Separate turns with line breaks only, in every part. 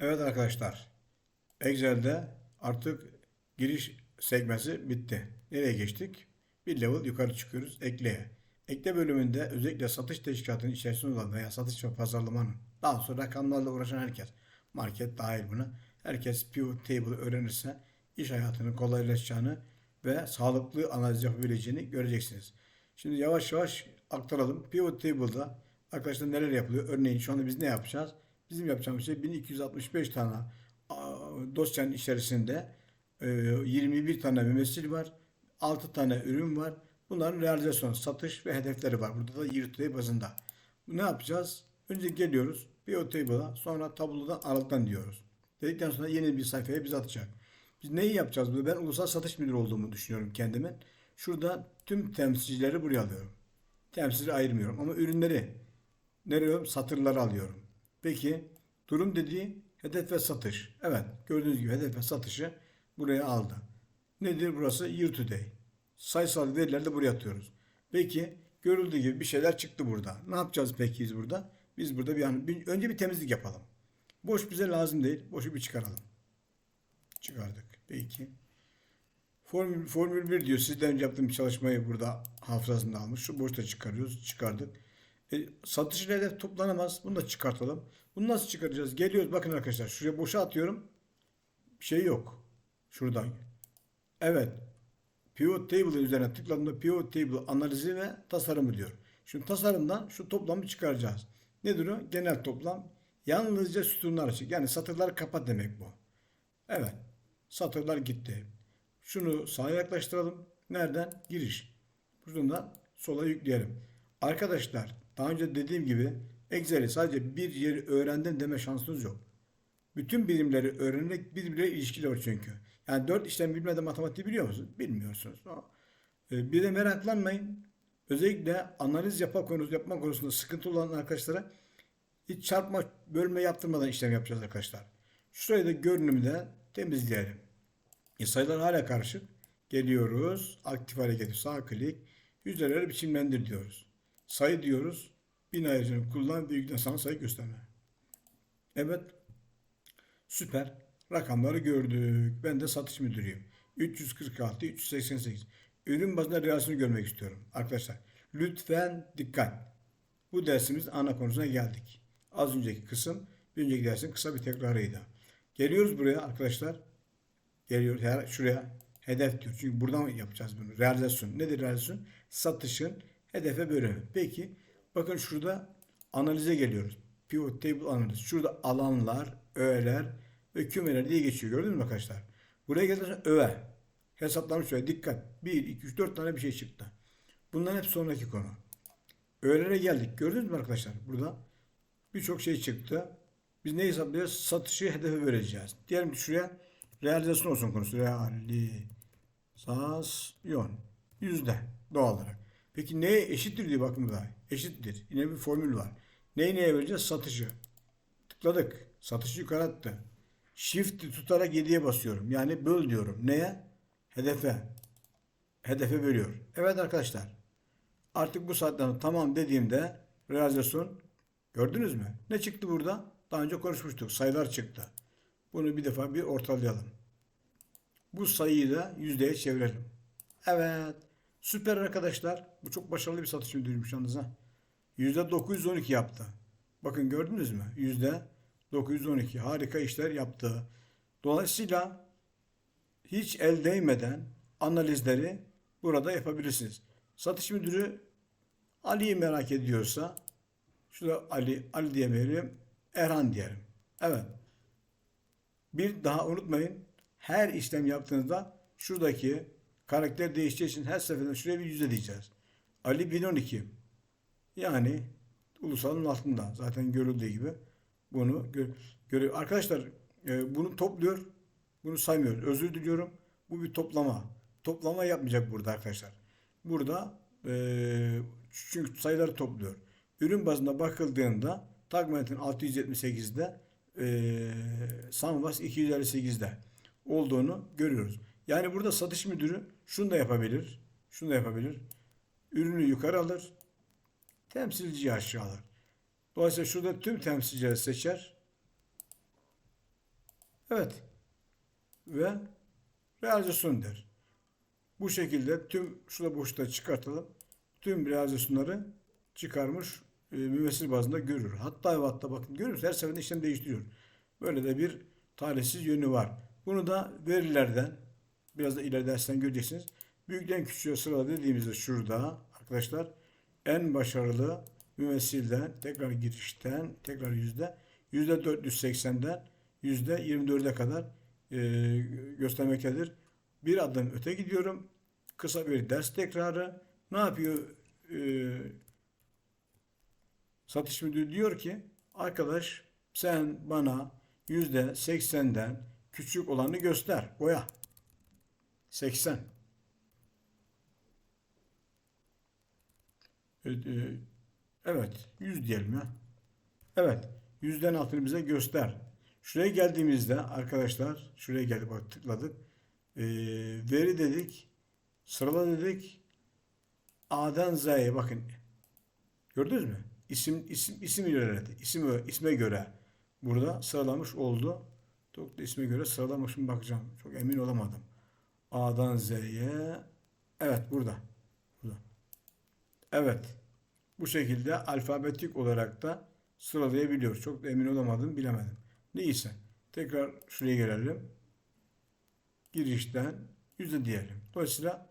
Evet arkadaşlar. Excel'de artık giriş sekmesi bitti. Nereye geçtik? Bir level yukarı çıkıyoruz. Ekleye. Ekle bölümünde özellikle satış teşkilatının içerisinde olan veya satış ve pazarlamanın daha sonra rakamlarla uğraşan herkes, market dahil buna, herkes pivot table öğrenirse iş hayatının kolaylaşacağını ve sağlıklı analiz yapabileceğini göreceksiniz. Şimdi yavaş yavaş aktaralım. Pivot table'da arkadaşlar neler yapılıyor? Örneğin şu anda biz ne yapacağız? Bizim yapacağımız şey 1265 tane dosyanın içerisinde e, 21 tane mümessil var. 6 tane ürün var. Bunların realizasyon, satış ve hedefleri var. Burada da year bazında. Ne yapacağız? Önce geliyoruz. Pivot table'a sonra tablodan aralıktan diyoruz. Dedikten sonra yeni bir sayfaya biz atacak. Biz neyi yapacağız? Ben ulusal satış müdürü olduğumu düşünüyorum kendimin. Şurada tüm temsilcileri buraya alıyorum. Temsilci ayırmıyorum ama ürünleri nereye alıyorum? Satırları alıyorum. Peki durum dediği hedef ve satış. Evet gördüğünüz gibi hedef ve satışı buraya aldı. Nedir burası? Year to day. Sayısal verileri buraya atıyoruz. Peki görüldüğü gibi bir şeyler çıktı burada. Ne yapacağız peki biz burada? Biz burada bir, bir önce bir temizlik yapalım. Boş bize lazım değil. Boşu bir çıkaralım. Çıkardık. Peki. Formül, Formül 1 diyor. Sizden önce yaptığım çalışmayı burada hafızasında almış. Şu boşta çıkarıyoruz. Çıkardık. E, satış ile hedef toplanamaz. Bunu da çıkartalım. Bunu nasıl çıkaracağız? Geliyoruz. Bakın arkadaşlar. Şuraya boşa atıyorum. Bir şey yok. Şuradan. Evet. Pivot table'ın üzerine tıkladığımda pivot table analizi ve tasarımı diyor. Şimdi tasarımdan şu toplamı çıkaracağız. Nedir o? Genel toplam. Yalnızca sütunlar açık. Yani satırları kapat demek bu. Evet. Satırlar gitti. Şunu sağa yaklaştıralım. Nereden? Giriş. Buradan sola yükleyelim. Arkadaşlar daha önce dediğim gibi Excel'i sadece bir yeri öğrendim deme şansınız yok. Bütün birimleri öğrenerek birbirleriyle ilişkili var çünkü. Yani dört işlem bilmeden matematiği biliyor musunuz? Bilmiyorsunuz. Ee, Bir de meraklanmayın. Özellikle analiz yapma konusu, yapma konusunda sıkıntı olan arkadaşlara hiç çarpma, bölme yaptırmadan işlem yapacağız arkadaşlar. Şurayı da görünümde temizleyelim. E, sayılar hala karışık. Geliyoruz. Aktif hale getir. Sağ klik. Yüzdeleri biçimlendir diyoruz. Sayı diyoruz. Bin ayrıcını kullan yüklen sana sayı gösterme. Evet. Süper. Rakamları gördük. Ben de satış müdürüyüm. 346, 388. Ürün bazında reaksiyonu görmek istiyorum. Arkadaşlar lütfen dikkat. Bu dersimiz ana konusuna geldik. Az önceki kısım bir önceki dersin kısa bir tekrarıydı. Geliyoruz buraya arkadaşlar. Geliyoruz her şuraya hedef diyor. Çünkü buradan yapacağız bunu. Realizasyon. Nedir realizasyon? Satışın hedefe bölümü. Peki bakın şurada analize geliyoruz. Pivot table analiz. Şurada alanlar, öğeler ve kümeler diye geçiyor. Gördünüz mü arkadaşlar? Buraya gelirsen öğe. Hesaplamış şöyle dikkat. 1, 2, 3, 4 tane bir şey çıktı. Bunların hep sonraki konu. Öğelere geldik. Gördünüz mü arkadaşlar? Burada birçok şey çıktı. Biz ne hesaplayacağız? Satışı hedefe vereceğiz. Diyelim ki şuraya realizasyon olsun konusu. Realizasyon. Yüzde doğal olarak. Peki neye eşittir diye bakın burada. Eşittir. Yine bir formül var. Neyi neye vereceğiz? Satışı. Tıkladık. Satışı yukarı attı. Shift tutarak 7'ye basıyorum. Yani böl diyorum. Neye? Hedefe. Hedefe bölüyor. Evet arkadaşlar. Artık bu saatten tamam dediğimde realizasyon gördünüz mü? Ne çıktı burada? Daha önce konuşmuştuk. Sayılar çıktı. Bunu bir defa bir ortalayalım. Bu sayıyı da yüzdeye çevirelim. Evet. Süper arkadaşlar. Bu çok başarılı bir satış müdürüymüş yalnız ha. Yüzde 912 yaptı. Bakın gördünüz mü? Yüzde 912. Harika işler yaptı. Dolayısıyla hiç el değmeden analizleri burada yapabilirsiniz. Satış müdürü Ali'yi merak ediyorsa şurada Ali, Ali diyemeyelim. Erhan diyelim. Evet. Bir daha unutmayın. Her işlem yaptığınızda şuradaki karakter değişeceği için her seferinde şuraya bir yüzde diyeceğiz. Ali 1012. Yani ulusalın altında. Zaten görüldüğü gibi bunu gö görüyor. Arkadaşlar e, bunu topluyor. Bunu saymıyoruz. Özür diliyorum. Bu bir toplama. Toplama yapmayacak burada arkadaşlar. Burada e, çünkü sayıları topluyor. Ürün bazında bakıldığında Tagment'in 678'de e, Sanvas 258'de olduğunu görüyoruz. Yani burada satış müdürü şunu da yapabilir. Şunu da yapabilir. Ürünü yukarı alır. Temsilciyi aşağı alır. Dolayısıyla şurada tüm temsilcileri seçer. Evet. Ve realizasyon der. Bu şekilde tüm şurada boşluğa çıkartalım. Tüm realizasyonları çıkarmış e, mümessil bazında görür. Hatta ve hatta bakın görüyor? Her seferinde işlem değiştiriyor. Böyle de bir talihsiz yönü var. Bunu da verilerden biraz da ileride dersten göreceksiniz. Büyükten küçüğe sırala dediğimizde şurada arkadaşlar en başarılı mümessilden tekrar girişten tekrar yüzde yüzde 480'den yüzde 24'e kadar e, göstermektedir. Bir adım öte gidiyorum. Kısa bir ders tekrarı. Ne yapıyor? E, satış müdürü diyor ki arkadaş sen bana yüzde 80'den küçük olanı göster. Boya. 80. E, e, Evet. 100 diyelim ya. Evet. Yüzden altını bize göster. Şuraya geldiğimizde arkadaşlar şuraya geldik bak tıkladık. Ee, veri dedik. Sırala dedik. A'dan Z'ye bakın. Gördünüz mü? İsim isim isim ilerledi. İsim isme göre burada sıralamış oldu. Çok isme göre sıralamışım bakacağım. Çok emin olamadım. A'dan Z'ye. Evet burada. Burada. Evet. Bu şekilde alfabetik olarak da sıralayabiliyor. Çok da emin olamadım, bilemedim. Neyse. Tekrar şuraya gelelim. Girişten yüzde diyelim. Dolayısıyla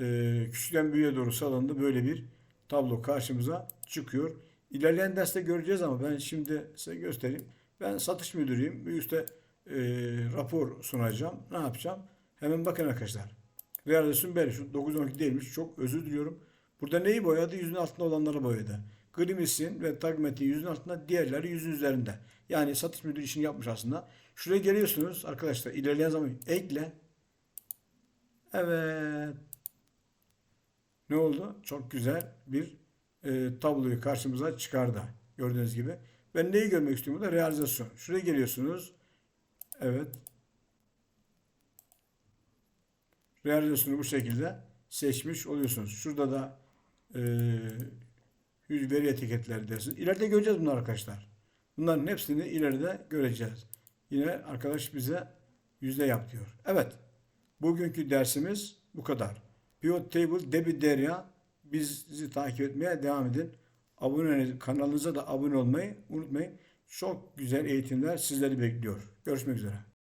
e, küçükten büyüğe doğru salonda böyle bir tablo karşımıza çıkıyor. İlerleyen derste göreceğiz ama ben şimdi size göstereyim. Ben satış müdürüyüm. Bir üstte e, rapor sunacağım. Ne yapacağım? Hemen bakın arkadaşlar. Realizasyon belli. Şu 9-12 değilmiş. Çok özür diliyorum. Burada neyi boyadı? Yüzün altında olanları boyadı. Grimisin ve Tagmet'in yüzün altında, diğerleri yüzün üzerinde. Yani satış müdürü işini yapmış aslında. Şuraya geliyorsunuz arkadaşlar. ilerleyen zaman ekle. Evet. Ne oldu? Çok güzel bir e, tabloyu karşımıza çıkardı. Gördüğünüz gibi. Ben neyi görmek istiyorum burada? Realizasyon. Şuraya geliyorsunuz. Evet. Realizasyonu bu şekilde seçmiş oluyorsunuz. Şurada da e, veri etiketleri dersin. İleride göreceğiz bunları arkadaşlar. Bunların hepsini ileride göreceğiz. Yine arkadaş bize yüzde yap diyor. Evet. Bugünkü dersimiz bu kadar. Pivot Table Debi Derya bizi takip etmeye devam edin. Abone kanalınıza da abone olmayı unutmayın. Çok güzel eğitimler sizleri bekliyor. Görüşmek üzere.